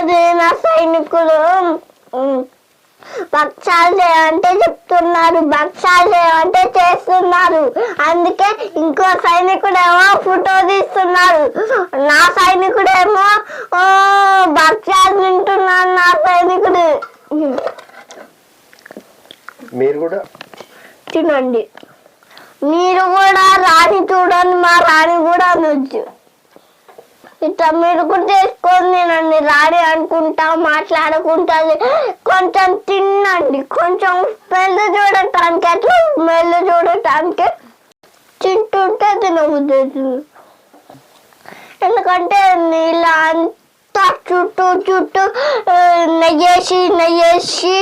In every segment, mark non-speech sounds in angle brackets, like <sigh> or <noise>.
ఈరోజు నా సైనికులు భక్షాలు చేయమంటే చెప్తున్నారు భక్షాలు చేయమంటే చేస్తున్నారు. అందుకే ఇంకో సైనికుడేమో ఫోటో తీస్తున్నారు. నా సైనికుడేమో భక్షాలు తింటున్నాడు నా సైనికుడు. మీరు కూడా? తినండి. మీరు కూడా రాణి చూడండి మా రాణి కూడా అనొచ్చు. ఇట్లా మీరు కూడా చేసుకొని తినండి రాణి అనుకుంటా మాట్లాడుకుంటుంది కొంచెం తినండి కొంచెం స్మెల్ చూడటానికి అట్లా స్మెల్ చూడటానికి తింటుంటే తినబుద్ధి. ఎందుకంటే ఇలా అంతా చుట్టూ చుట్టూ నెయ్యేసి నెయ్యేసి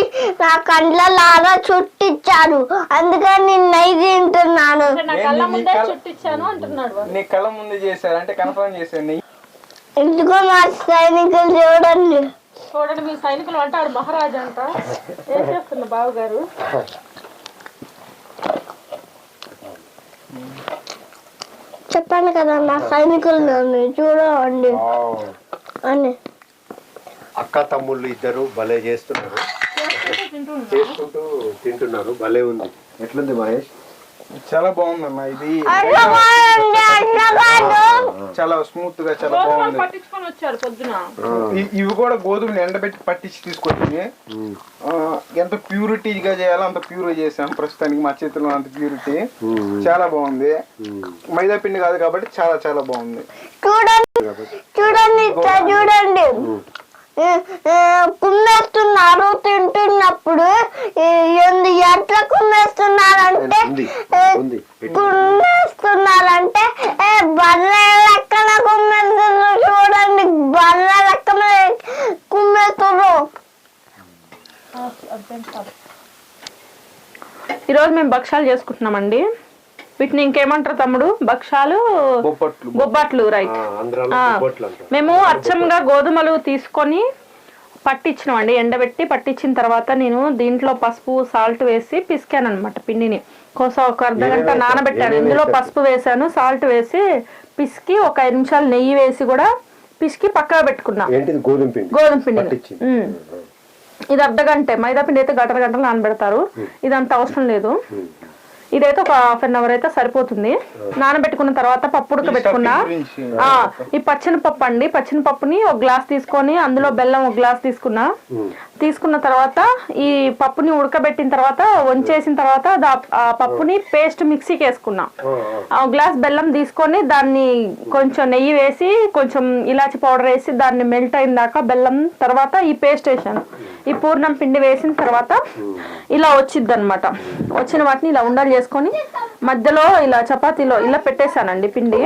నా కండ్ల లాగా చుట్టిచ్చారు. అందుకని నేను నెయ్యి తింటున్నాను. నా కళ్ళ ముందే చేశారు. అంటే కన్ఫర్మ్ చేశారు. నీ ఎందుకో మా సైనికులు చూడండి. చూడండి మీ సైనికులు అంటాడు మహారాజు అంట. ఏం చేస్తున్నా బాబు గారు చెప్పాను కదా నా సైనికులు నన్ను చూడండి అని. అక్క తమ్ముళ్ళు ఇద్దరు భలే చేస్తున్నారు. చేసుకుంటూ తింటున్నారు భలే ఉంది. ఎట్లుంది మహేష్? చాలా బాగుందమ్మా ఇది. చాలా స్మూత్గా చాలా బాగుంది. పట్టించుకొని వచ్చారు పొద్దున. ఇ- ఇవి కూడా గోధుమలు ఎండబెట్టి పట్టించి. ఆ, ఎంత ప్యూరిటీగా చేయాలో అంత ప్యూర్ చేసాం ప్రస్తుతానికి మా చేతిలో అంత ప్యూరిటీ. చాలా బాగుంది. మైదా పిండి కాదు కాబట్టి చాలా చాలా బాగుంది. చూడండి చూడండి కుమ్మేస్తున్నారు తింటున్నప్పుడు. ఎందు ఎట్లా కుమ్మేస్తున్నారంటే ఉంది. ఉంది. ఏ బర్ర లెక్కన కుమ్మేస్తున్నారు చూడండి. బర్ర లెక్కన కుమ్మేస్తున్నారు. ఈరోజు మేము భక్షాలు చేసుకుంటున్నామండి. వీటిని ఇంకేమంటారు తమ్ముడు? భక్షాలు బొబ్బట్లు. రైట్. మేము అచ్చంగా గోధుమలు తీసుకొని పట్టించినామండి ఎండబెట్టి పట్టించిన తర్వాత నేను దీంట్లో పసుపు సాల్ట్ వేసి పిసికాను అనమాట పిండిని. కోసం ఒక అర్ధ గంట నానబెట్టాను? ఇందులో పసుపు వేసాను సాల్ట్ వేసి పిసికి ఒక ఐదు నిమిషాలు నెయ్యి వేసి కూడా పిసికి పక్కగా పెట్టుకున్నా. గోధుమ పిండి. గోధుమ పిండి పట్టించింది. ఇది అర్ధ గంటే. మైదా పిండి అయితే గంటల గంటలు నానబెడతారు. ఇదంత అవసరం లేదు. ఇదైతే ఒక హాఫ్ అన్ అవర్ అయితే సరిపోతుంది. నానబెట్టుకున్న తర్వాత పప్పు ఉడకబెట్టుకున్నా. ఈ పచ్చని పప్పు అండి. పచ్చని పప్పుని ఒక గ్లాస్ తీసుకొని అందులో బెల్లం ఒక గ్లాస్ తీసుకున్నా. తీసుకున్న తర్వాత ఈ పప్పుని ఉడకబెట్టిన తర్వాత వంచేసిన తర్వాత ఆ పప్పుని పేస్ట్ మిక్సీకి వేసుకున్నా. ఆ గ్లాస్ బెల్లం తీసుకొని దాన్ని కొంచెం నెయ్యి వేసి కొంచెం ఇలాచి పౌడర్ వేసి దాన్ని మెల్ట్ అయిన దాకా బెల్లం తర్వాత ఈ పేస్ట్ వేసాను. ఈ పూర్ణం పిండి వేసిన తర్వాత ఇలా వచ్చింది అనమాట వచ్చిన వాటిని ఇలా ఉండలు చేసుకొని మధ్యలో ఇలా చపాతీలో ఇలా పెట్టేశానండి పిండి.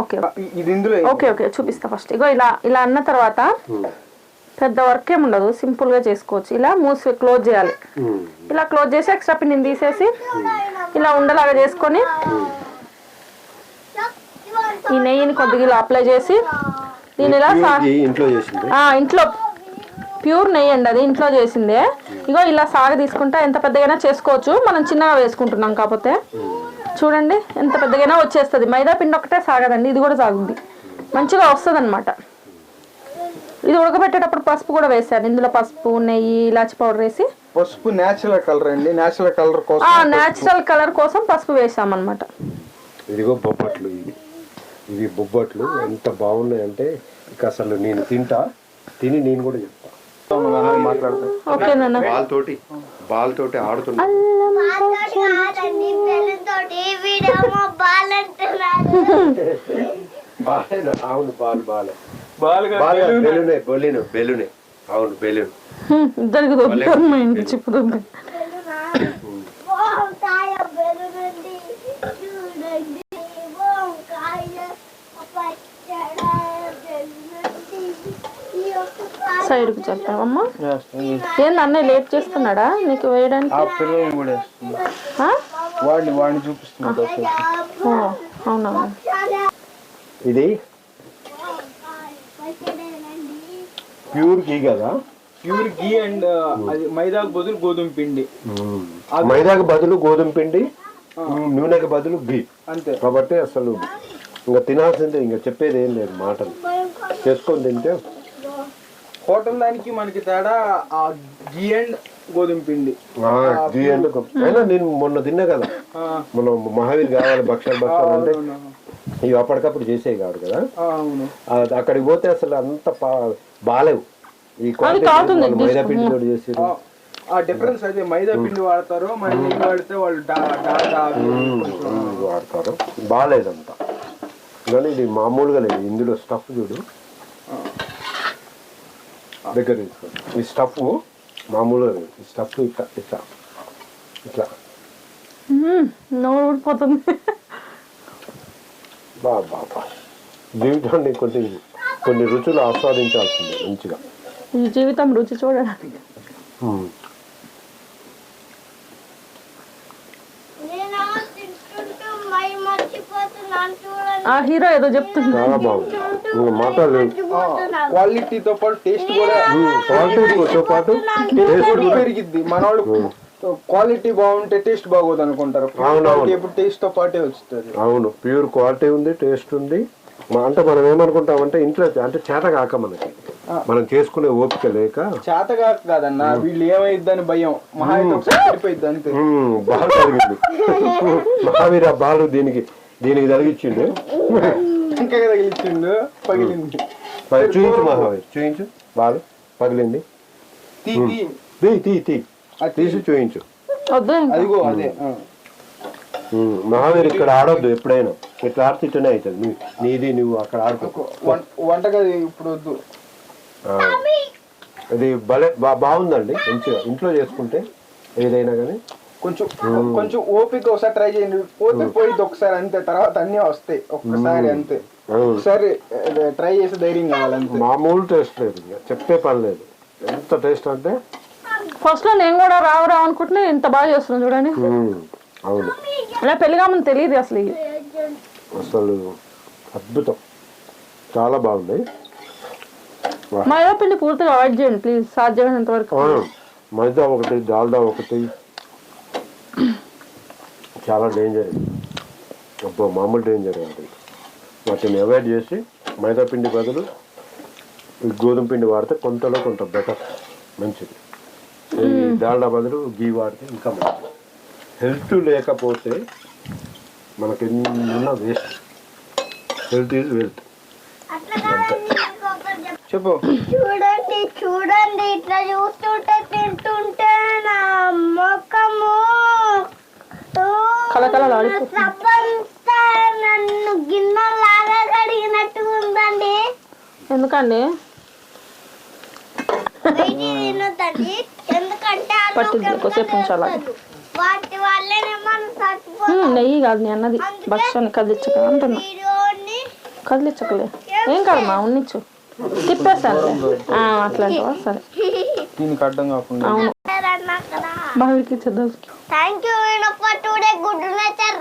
ఓకే ఇది ఇందులో ఓకే ఓకే చూపిస్తా ఫస్ట్. ఇగో ఇలా ఇలా అన్న తర్వాత పెద్ద వర్క్ ఏమి ఉండదు సింపుల్గా చేసుకోవచ్చు. ఇలా మూసి క్లోజ్ చేయాలి. ఇలా క్లోజ్ చేసి ఎక్స్ట్రా పిండిని తీసేసి ఇలా ఉండలాగా చేసుకొని ఈ నెయ్యిని కొద్దిగా ఇలా అప్లై చేసి దీని ఇలా సా- ఈ ఇంట్లో చేసింది? ఆ, ఇంట్లో. ప్యూర్ నెయ్యి అండి అది ఇంట్లో చేసిందే. ఇగో ఇలా సాగ తీసుకుంటా ఎంత పెద్దగైనా చేసుకోవచ్చు. మనం చిన్నగా వేసుకుంటున్నాం కాకపోతే. చూడండి ఎంత పెద్దగైనా వచ్చేస్తుంది. మైదా పిండి ఒకటే సాగదండి ఇది కూడా సాగుద్ది. మంచిగా వస్తుంది అనమాట ఇది ఉడకబెట్టేటప్పుడు పసుపు కూడా వేసాను ఇందులో పసుపు నెయ్యి ఇలాచి పౌడర్ వేసి. పసుపు నేచురల్ కలర్ అండి. నేచురల్ కలర్ కోసం ఆ నేచురల్ కలర్ కోసం పసుపు వేసామన్నమాట. ఇదిగో బొబ్బట్లు ఇవి. ఇవి బొబ్బట్లు ఎంత బాగున్నాయంటే ఇక అసలు నేను తింటా తిని నేను కూడా చెప్తా మాట్లాడతాం. ఓకే నాన్న. బాల్ తోటి బాల్ తోటి ఆడుతున్నా బాలేనా? అవును బాల్ బాలే బెలూనే? బెలూనే అవును బెలూన్. ఇద్దరికి మా ఇంటి చిప్పు దొంగ సైడ్కి చెప్తావమ్మా ఏంది అన్నయ్య లేట్ చేస్తున్నాడా? నీకు వేయడానికి? అవునా? ఇది? ప్యూర్ గీ కదా? ప్యూర్ గీ అండ్ అది మైదాకు బదులు గోధుమ పిండి. మైదాకు బదులు గోధుమ పిండి నూనెకి బదులు గీ అంతే. కాబట్టి అసలు ఇంకా తినాల్సిందే ఇంకా చెప్పేది ఏం లేదు మాటలు. చేసుకొని తింటే హోటల్ దానికి మనకి తేడా ఆ గీ అండ్ గోధుమ పిండి. ఆ, గీ అంటే గొప్ప. అయినా నేను మొన్న తిన్నా కదా. ఆ, మన మహావీర్ కావాలి భక్షాలు భక్షాలు అంటే ఇవి అప్పటికప్పుడు చేసేవి కాదు కదా. అక్కడికి పోతే అసలు అంత పా- బాలేవు. ఈ మైదా పిండి తోటి చేసి ఆ, డిఫరెన్స్ అయితే మైదా పిండి వాడతారు మన వాడితే వాళ్ళు వాడతారు. బాగాలేదంతా కానీ ఇది మామూలుగా లేదు. ఇందులో స్టఫ్ చూడు. దగ్గర తీసుకో. ఈ స్టఫ్ మామూలుగా లేదు ఈ స్టఫ్ ఇట్లా ఇట్లా. ఇట్లా. నోరు ఊడిపోతుంది. బా బా బా. జీవితాన్ని కొన్ని కొన్ని రుచులు ఆస్వాదించాల్సిందే మంచిగా. ఈ జీవితం రుచి చూడడానికి. ఆ హీరో ఏదో చెప్తుంది చాలా బాగుంది. ఇంకా మాట్లాడలేదు క్వాలిటీతో పాటు టేస్ట్ కూడా. క్వాలిటీతో పాటు టేస్ట్ పెరిగిద్ది. మన వాళ్ళు క్వాలిటీ బాగుంటే టేస్ట్ బాగోదు అనుకుంటారు. ఎప్పుడు టేస్ట్తో పాటే వస్తుంది. అవును. ప్యూర్ క్వాలిటీ ఉంది టేస్ట్ ఉంది. అంటే మనం ఏమనుకుంటామంటే ఇంట్లో అంటే చేత కాక మనకి. మనం చేసుకునే ఓపిక లేక. చేతగా కాదన్న వీళ్ళు ఏమైద్దని భయం. <laughs> మహావీర బాలు దీనికి దీనికి తగిలిచ్చిండు పగిలింది. చూయించు మహావీర్ చూయించు. బాలు పగిలింది. తీ తీ. తీ అది తీసి చూయించు. అదిగో అదే. మహావీర్ ఇక్కడ ఆడొద్దు ఎప్పుడైనా. ఇట్లా ఆడితే ఇట్టనే అవుతుంది. నువ్వు నీది నువ్వు అక్కడ ఆడుకో. వంటగది ఇప్పుడు వద్దు. ఇది భలే బా బాగుందండి. మంచిగా. ఇంట్లో చేసుకుంటే ఏదైనా కానీ. కొంచెం కొంచెం ఓపిక ఒకసారి ట్రై చేయండి. పోతే పోయిద్ది ఒకసారి అంతే తర్వాత అన్నీ వస్తాయి. ఒక్కసారి అంతే. ఒకసారి ట్రై చేసి ధైర్యం కావాలి అంతే. మామూలు టేస్ట్ లేదు ఇక. చెప్పే పని లేదు. ఎంత టేస్ట్ అంటే? ఫస్ట్లో నేను కూడా రావు రావు అనుకుంటున్నా ఇంత బాగా చేస్తున్నాను చూడండి. అవును. అలా పెళ్ళిగామని తెలియదు అసలు. ఇవి. అసలు అద్భుతం. చాలా బాగుంది. మైదా పిండి పూర్తిగా అవాయిడ్ చేయండి ప్లీజ్ సాధ్యమైనంత వరకు. మైదా ఒకటి డాల్డా ఒకటి చాలా డేంజర్. అబ్బో మామూలు డేంజర్ అది. వాటిని అవాయిడ్ చేసి మైదా పిండి బదులు ఈ గోధుమ పిండి వాడితే కొంతలో కొంత బెటర్ మంచిది. ఈ డాల్డా బదులు గీ వాడితే ఇంకా మంచిది. హెల్త్ లేకపోతే మనకి ఎన్న వేస్ట్ హెల్త్ ఈజ్ వెల్త్ చెప్పు. చూడండి చూడండి ఇట్లా చూస్తుంటే తింటుంటే నా ముఖము నన్ను గిన్నెలాగా కడిగినట్టు ఉందండి. ఎందుకండి? తినొద్దండి ఎందుకంటే పట్టింది, కొద్దిసేపు ఉంచాలి. లేదు. వాటి వల్లనే మనం చచ్చిపోతాం. మ్మ్, నెయ్యి కాదు నేను అన్నది. భక్ష్యాన్ని కదిలించక అంటున్నా. కదిలించకలే. ఏం కాదమ్మా ఉన్నిచ్చు తిప్పేస్తాను. అట్లాంటివా? సరే. దీనికి అర్థం కాకుండా. అవును. అన్నారు బాగా ఇచ్చేద్దాం thank you for today good nature